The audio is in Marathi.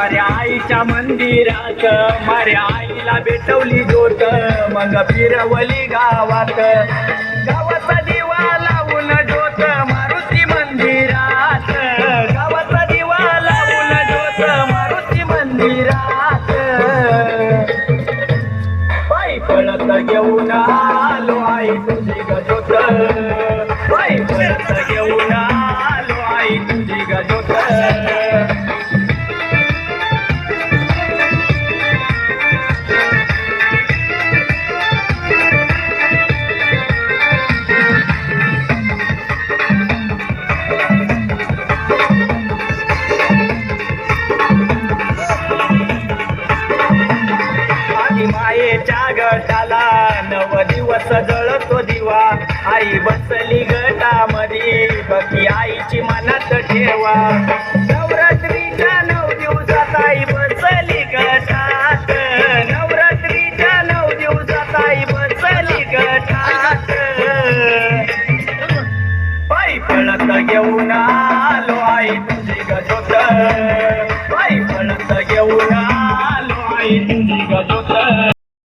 माझ्या आईच्या मंदिरात माझ्या आईला भेटवली जोत मग फिरवली गावात. गावाचा दिवा लावून जोत मारुती मंदिरात. गावाचा दिवा लावून जोत मारुती मंदिरात. पायी पळत घेऊन आलो आई. आईच्या गटाला नव दिवस जळतो दिवा. आई बसली गटामध्ये बघी आईची मनात ठेवा. नवरात्रीच्या नऊ दिवसात आई बसली गटात. नवरात्रीच्या नऊ दिवसात आई बसली गटात. पायी पळत घेऊन आलो आई तुझी गजोत पायी पळत घेऊन